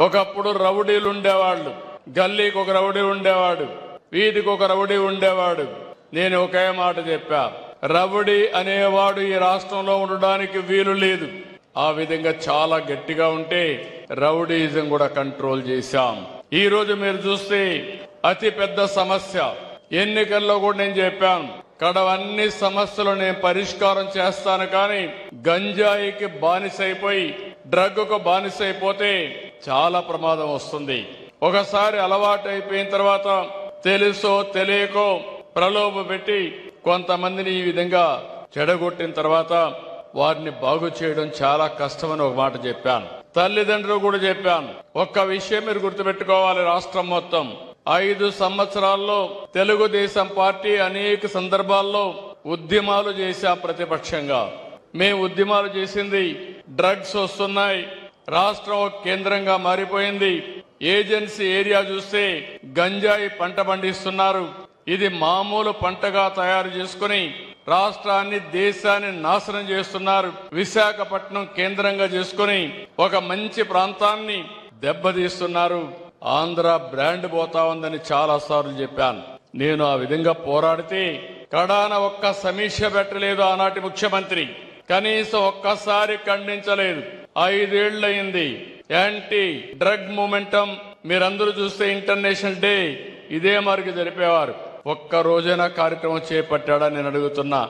ఒకప్పుడు రౌడీలు ఉండేవాళ్ళు గల్లీకి ఒక రౌడీ ఉండేవాడు. వీధికి ఒక రౌడీ ఉండేవాడు. నేను ఒకే మాట చెప్పా. రౌడీ అనేవాడు ఈ రాష్ట్రంలో ఉండడానికి వీలు లేదు. ఆ విధంగా చాలా గట్టిగా ఉంటే రౌడీజం కూడా కంట్రోల్ చేశాం. ఈ రోజు మీరు చూస్తే అతి పెద్ద సమస్య. ఎన్నికల్లో కూడా నేను చెప్పాను. కడవన్ని సమస్యలు నేను పరిష్కారం చేస్తాను కానీ గంజాయికి బానిసైపోయి డ్రగ్కు బానిసైపోతే చాలా ప్రమాదం వస్తుంది. ఒకసారి అలవాటు అయిపోయిన తర్వాత తెలుసో తెలియకో ప్రలోభ పెట్టి కొంతమందిని ఈ విధంగా చెడగొట్టిన తర్వాత వారిని బాగు చేయడం చాలా కష్టమని ఒక మాట చెప్పాను. తల్లిదండ్రులు కూడా చెప్పాను. ఒక్క విషయం మీరు గుర్తుపెట్టుకోవాలి రాష్ట్రం మొత్తం. ఐదు సంవత్సరాల్లో తెలుగుదేశం పార్టీ అనేక సందర్భాల్లో ఉద్యమాలు చేశా ప్రతిపక్షంగా. మేము ఉద్యమాలు చేసింది డ్రగ్స్ వస్తున్నాయి రాష్ట్రం కేంద్రంగా మారిపోయింది. ఏజెన్సీ ఏరియా చూస్తే గంజాయి పంట పండిస్తున్నారు. ఇది మామూలు పంటగా తయారు చేసుకుని రాష్ట్రాన్ని దేశాన్ని నాశనం చేస్తున్నారు. విశాఖపట్నం కేంద్రంగా చేసుకుని ఒక మంచి ప్రాంతాన్ని దెబ్బతీస్తున్నారు. ఆంధ్ర బ్రాండ్ పోతా ఉందని చాలా సార్లు చెప్పాను. నేను ఆ విధంగా పోరాడితే కడాన ఒక్క సమీక్ష పెట్టలేదు ఆనాటి ముఖ్యమంత్రి. కనీసం ఒక్కసారి ఖండించలేదు. ఐదేళ్ళయింది. యాంటీ డ్రగ్ మూమెంటం మీరందరూ చూస్తే ఇంటర్నేషనల్ డే. ఇదే మరికి జరిపేవారు. ఒక్క రోజైనా కార్యక్రమం చేపట్టాడా నేను అడుగుతున్నా.